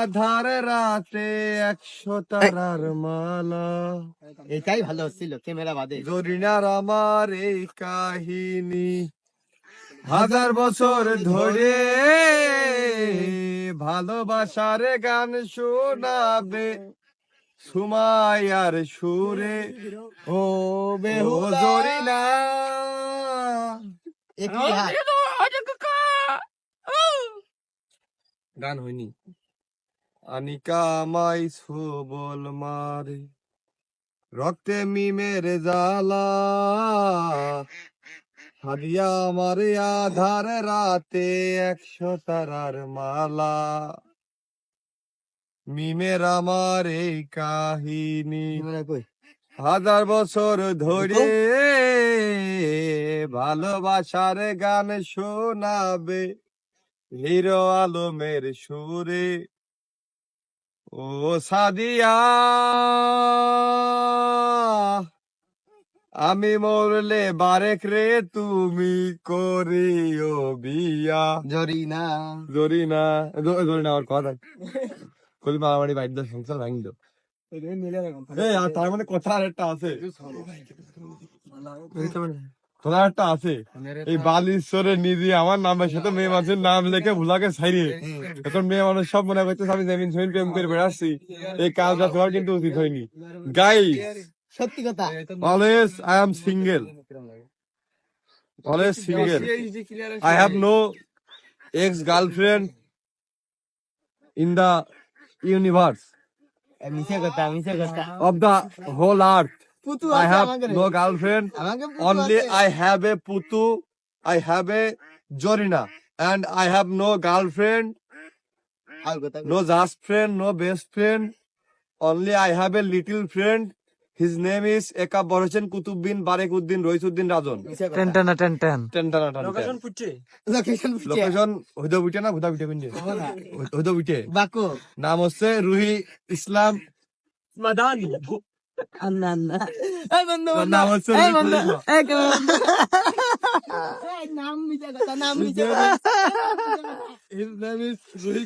আধার রাতে একশো তারার মালা। এটাই ভালো হচ্ছিল ক্যামেরা বাদে। জরিনার আমার এই কাহিনী। হাজার বছর ধরে ভালোবাসার গান শোনাবে। সুমায়ার সুরে। ও বেহুদা। জরিনা। গান হয়নি। আনিকা আমাই সবল মারে রক্তে মিমের জালা হাদিয়া আমারে আধার রাতে একশো তারার মালা। মিমের আমার এই কাহিনী হাজার বছর ধরে ভালোবাসার গান শোনাবে হিরো আলমের সুরে। ও সাদিয়া। আমি মরলে বারেক রে তুমি করিও বিয়া। জরিনা। জরি না জরি না আমার কথা। কলি মারামারি বাইর দা সংসার ভাঙি দো এই আর তার মানে কথা আর একটা আছে কথা একটা আছে এই বালিশ্বরে নিজে আমার নামের সাথে মেয়ে মানুষের নাম লেখে ভুলাকে ছাইরে। এখন মেয়ে মানুষ সব মনে করতেছে আমি জমিন প্রেম করে বেড়াচ্ছি। এই কাজটা তোমার কিন্তু উচিত হয়নি। গাই সত্যি কথা। Always I am single. Always single. have no ex girlfriend in the universe মিছে কথা মিছে কথা। Only I have a পুতু I have a Jorina and I have no girlfriend no just friend no best only I have little friend his name is একা বরহেন কুতুবিন বারেক উদ্দিন রহিস উদ্দিন রাজন টেন্টানা টেন্টান টেন্টানা নাম হচ্ছে রুহি ইসলাম।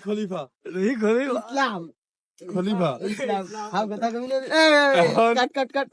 খলিফা। রুহি খলিফা ইসলাম খলিফা ইসলাম হাও কথা কাট কাট কাট